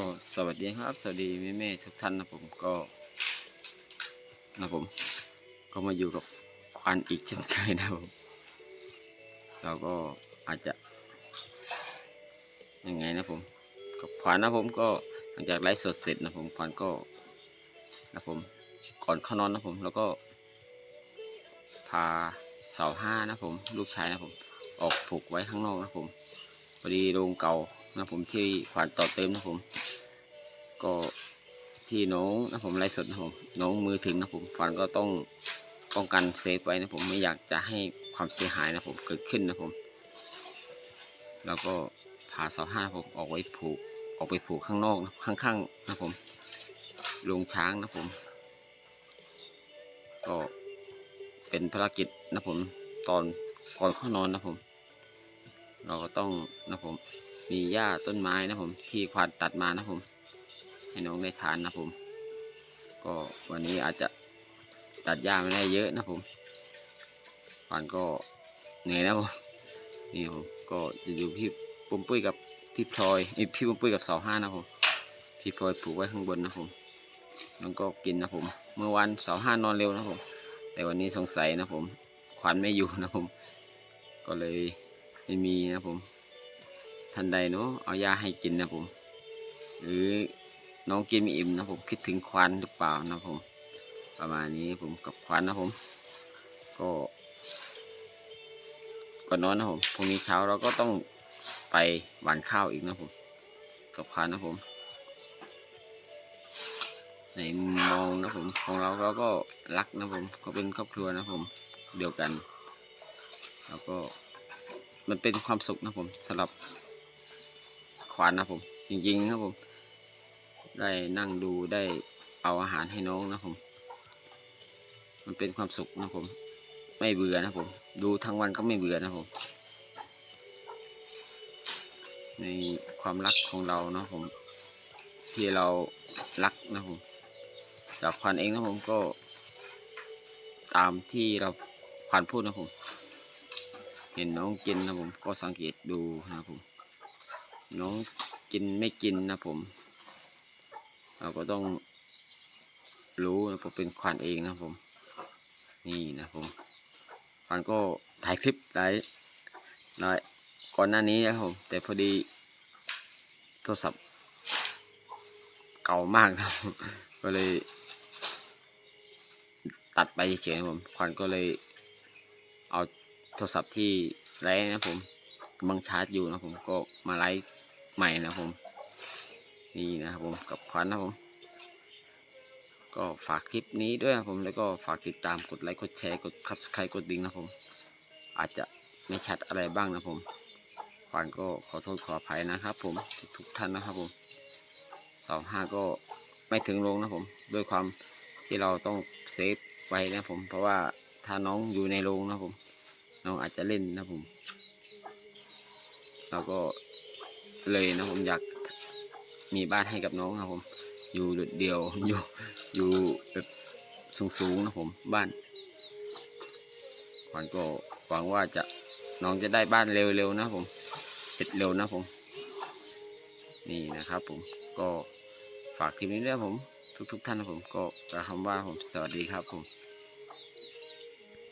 ก็สวัสดีครับ สวัสดีแม่แม่ๆทุกท่านนะผมก็นะผม ก็มาอยู่กับควันอีกเช่นเคยนะผมเราก็อาจจะยังไงนะผมกับขวานนะผมก็หลังจากไลฟ์สดเสร็จนะผมขวานก็นะผมก่อนเข้านอนนะผม แล้วก็ พาเสาห้านะผม ลูกชายนะผม ออกผูกไว้ข้างนอกนะผมพอดีโรงเก่า นะผมที่ขวานต่อเติมนะผม ก็ที่น้องนะผมไลฟ์สดนะผมน้องมือถึงนะผมขวานก็ต้องป้องกันเซฟไว้นะผมไม่อยากจะให้ความเสียหายนะผมเกิดขึ้นนะผม แล้วก็พาเสาห้าผมออกไว้ผูกออกไปผูกข้างนอกข้างๆนะผมโรงช้างนะผม ก็เป็นภารกิจนะผมตอนก่อนเข้านอนนะผม เราก็ต้องนะผม มีหญ้าต้นไม้นะผม ที่ควานตัดมานะผม ให้น้องได้ทานนะผม ก็วันนี้อาจจะตัดหญ้าไม่ได้เยอะนะผมควานก็เหนื่อยนะผมนี่ผมก็จะอยู่พี่ปุ้มปุ้ยกับพี่พลอยพี่ปุ้มปุ้ยกับเสาห้านะผมพี่พลอยผูกไว้ข้างบนนะผมน้องก็กินนะผม เมื่อวันเสาห้านอนเร็วนะผม แต่วันนี้สงสัยนะผม ขวัญไม่อยู่นะผม ก็เลยไม่มีนะผม ทันใดเนาะเอายาให้กินนะผม หรือน้องกินไม่อิ่มนะผมคิดถึงควานหรือเปล่านะผม ประมาณนี้ผมกับควานนะผม ก็ก่อนนอนนะผมพรุ่งนี้เช้าเราก็ต้องไปหวานข้าวอีกนะผม กับควานนะผมในมองนะผมของเราเราก็รักนะผมก็เป็นครอบครัวนะผมเดียวกัน แล้วก็มันเป็นความสุขนะผมสำหรับ วานนะผม จริงๆนะผม ได้นั่งดูได้เอาอาหารให้น้องนะผม มันเป็นความสุขนะผม ไม่เบื่อนะผม ดูทั้งวันก็ไม่เบื่อนะผม ในความรักของเรานะผม ที่เรารักนะผม จากควันเองนะผมก็ ตามที่เราควันพูดนะผม เห็นน้องกินนะผมก็สังเกตดูนะผม น้องกินไม่กินนะผม เราก็ต้องรู้นะผมเป็นควันเองนะผม นี่นะผมควันก็ถ่ายคลิปหลายหลายก่อนหน้านี้นะผม แต่พอดีโทรศัพท์เก่ามากนะก็เลย ตัดไปเฉยๆผมควันก็เลย เอาโทรศัพท์ที่ไร้นะผมกำลังชาร์จอยู่นะผมก็มาไลฟ์ ใหม่นะผมนี่นะครับผมกับควันนะผม ก็ฝากคลิปนี้ด้วยนะผมแล้วก็ฝากติดตามกดไลค์กดแชร์กด subscribe กดดิงนะผม อาจจะไม่ชัดอะไรบ้างนะผมควันก็ขอโทษขออภัยนะครับ ผมทุกท่านนะครับผมเสาห้าก็ไม่ถึงลงนะผม ด้วยความที่เราต้องเซฟไว้นะผม เพราะว่าถ้าน้องอยู่ในโรงนะผม น้องอาจจะเล่นนะผม เราก็ เลยนะผมอยากมีบ้านให้กับน้องนะผม อยู่โดดเดี่ยวอยู่อยู่แบบสูงๆนะผมบ้านขวัญก็หวังว่าจะน้องจะได้บ้านเร็วๆนะผม เสร็จเร็วนะผม นี่นะครับผมก็ฝากคลิปนี้ด้วยผม ทุกๆท่านนะผมก็กล่าวคำว่าผมสวัสดีครับผม